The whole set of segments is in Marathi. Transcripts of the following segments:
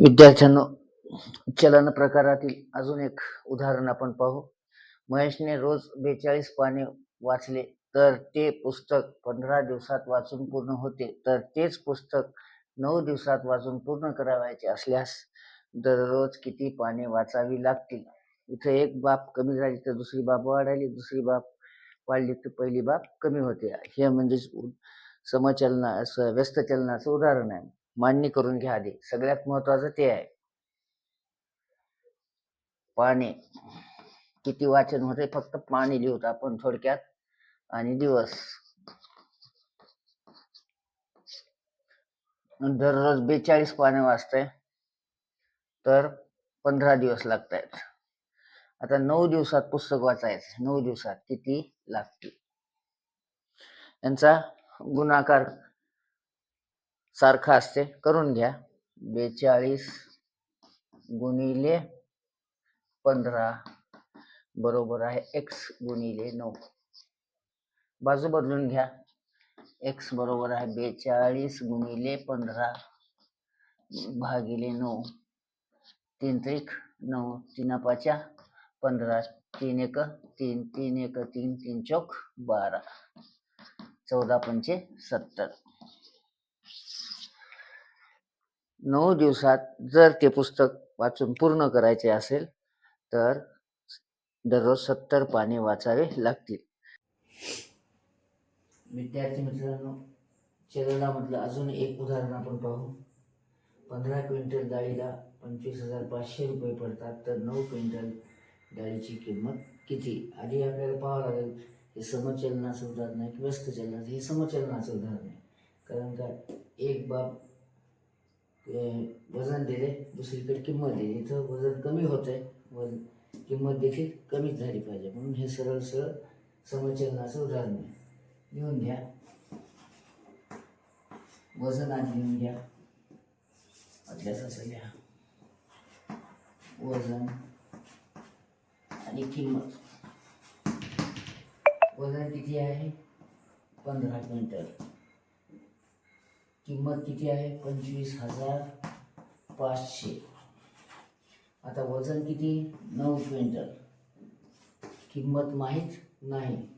विद्यार्थ्यांनो चलन प्रकारातील अजून एक उदाहरण आपण पाहू. महेशने रोज बेचाळीस पाने वाचले तर ते पुस्तक पंधरा दिवसात वाचून पूर्ण होते तर तेच पुस्तक नऊ दिवसात वाचून पूर्ण करावायचे असल्यास दररोज किती पाने वाचावी लागतील? इथे एक बाब कमी झाली तर दुसरी बाब वाढायली दुसरी बाब वाढली तर पहिली बाब कमी होते. हे म्हणजेच उ- समचलना असं व्यस्त चलनाचं उदाहरण आहे. मान्य करून घ्या आधी. सगळ्यात महत्वाचं ते आहे. पाणी. किती वाचन होते फक्त पाणी लिहूत आपण थोडक्यात. आणि दिवस. दररोज बेचाळीस पाने वाचते तर पंधरा दिवस लागत आहेत आता नऊ दिवसात पुस्तक वाचायचं. नऊ दिवसात किती लागतील? यांचा गुणाकार सारखं असते. करून घ्या. बेचाळीस गुणिले पंधरा बरोबर आहे. एक्स गुणिले नऊ. बाजू बदलून घ्या. एक्स बरोबर आहे बेचाळीस गुणिले पंधरा भागिले नऊ. तीन त्रिक नऊ. तीन पाच्या पंधरा. तीन एक तीन तीन एक तीन तीन चौक बारा. चौदा पंचे सत्तर. नऊ दिवसात जर ते पुस्तक वाचून पूर्ण करायचे असेल तर दररोज सत्तर पाने वाचावे लागतील. विद्यार्थी मित्रांनो चलनामधलं अजून एक उदाहरण आपण पाहू. पंधरा क्विंटल डाळीला पंचवीस हजार पाचशे रुपये पडतात तर नऊ क्विंटल डाळीची किंमत किती? आधी आपल्याला पाहावं लागेल हे समचलनाचं उदाहरण आहे की व्यस्त चलनाचं हे समचलनाचं उदाहरण आहे. कारण का एक बाब वजन दिले. दुसरीकडे किंमत दिली. इथं वजन कमी होत आहे वजन किंमत देखील कमीच झाली पाहिजे. म्हणून हे सरळ सरळ समचलनाचं उदाहरण आहे. लिहून घ्या. वजन आधी लिहून घ्या. आतल्याच असं घ्या वजन आणि किंमत. वजन किती आहे? पंधरा क्विंटल. किंमत किती आहे? पंचवीस हजार पाचशे. आता वजन किती? नऊ क्विंटल. किंमत माहीत नाही.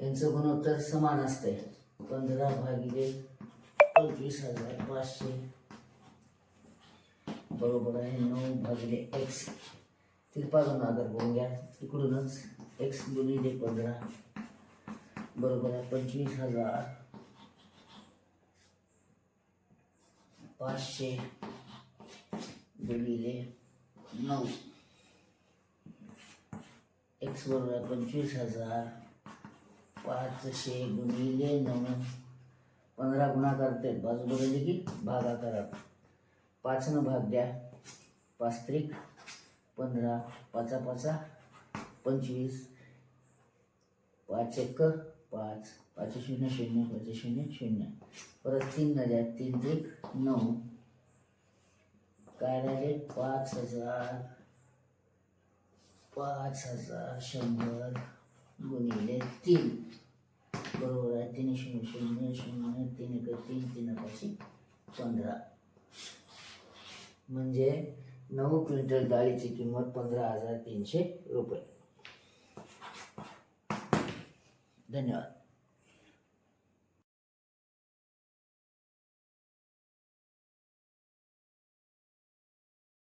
यांचं गुणोत्तर समान असते पंधरा भागिले पंचवीस हजार पाचशे. बरोबर आहे नऊ भागिले एक्स तिरपा आधार करून घ्या. तिकडूनच एक्स गुणिले पंधरा. बरोबर आहे पंचवीस हजार पाचशे गुणिले नऊ. एक्स बरोबर पंचवीस हजार पाचशे गुणिले नऊ. पंधरा गुणाकार ते बाजू बदलली की भागाकारात पाचनं भाग द्या. पाच त्रिक पंधरा. पाचा पाचा. पंचवीस. पाच एक. पाच. पाच शून्य शून्य पाच शून्य शून्य. परत तीन हजार तीन ते नऊ. काय राहिले? पाच हजार. पाच हजार शंभर गुणिले तीन. बरोबर आहे. तीन शून्य शून्य शून्य तीन एक तीन तीन पाचशे पंधरा. म्हणजे नऊ क्विंटल डाळीची किंमत पंधरा हजार तीनशे रुपये. धन्यवाद.